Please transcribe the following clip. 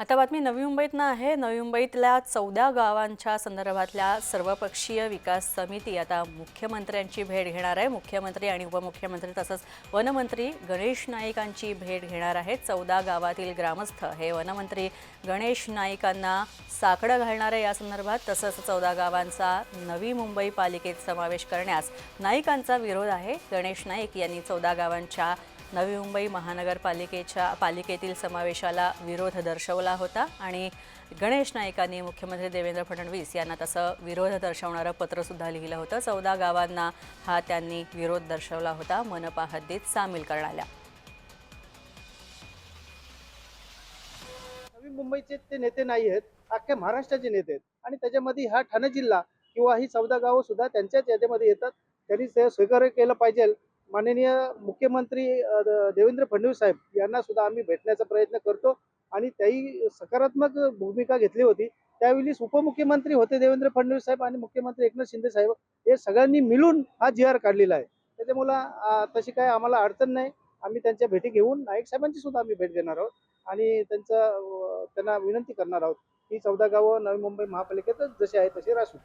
आता बातमी नवी मुंबईतनं आहे. नवी मुंबईतल्या चौदा गावांच्या संदर्भातल्या सर्वपक्षीय विकास समिती आता मुख्यमंत्र्यांची भेट घेणार आहे. मुख्यमंत्री आणि उपमुख्यमंत्री तसंच वनमंत्री गणेश नाईकांची भेट घेणार आहेत. चौदा गावातील ग्रामस्थ हे वनमंत्री गणेश नाईकांना साकडं घालणार आहे या संदर्भात. तसंच चौदा गावांचा नवी मुंबई पालिकेत समावेश करण्यास नाईकांचा विरोध आहे. गणेश नाईक यांनी चौदा गावांच्या नवी मुंबई महानगरपालिकेच्या पालिकेतील समावेशाला विरोध दर्शवला होता आणि गणेश नाईकांनी मुख्यमंत्री देवेंद्र फडणवीस यांना तसं विरोध दर्शवणारं पत्रसुद्धा लिहिलं होतं. चौदा गावांना हा त्यांनी विरोध दर्शवला होता. मनपा हद्दीत सामील करण्याला नवी मुंबईचे ते नेते नाही आहेत अख्ख्या महाराष्ट्राचे नेते आहेत. आणि त्याच्यामध्ये हा ठाणे जिल्हा किंवा ही चौदा गावं सुद्धा त्यांच्याच याच्यामध्ये येतात. त्यांनी ते स्वीकार केलं पाहिजे. माननीय मुख्यमंत्री देवेंद्र फडणवीस साहेब यांना सुद्धा आम्ही भेटण्याचा प्रयत्न करतो आणि त्याही सकारात्मक भूमिका घेतली होती. त्यावेळी उपमुख्यमंत्री होते देवेंद्र फडणवीस साहेब आणि मुख्यमंत्री एकनाथ शिंदे साहेब हे सगळ्यांनी मिळून हा जी आर काढलेला आहे. त्याच्यामुळं तशी काय आम्हाला अडचण नाही. आम्ही त्यांच्या भेटी घेऊन नाईक साहेबांची सुद्धा आम्ही भेट घेणार आहोत आणि त्यांचा त्यांना विनंती करणार आहोत की चौदा गावं नवी मुंबई महापालिकेतच जशी आहे तशी रासू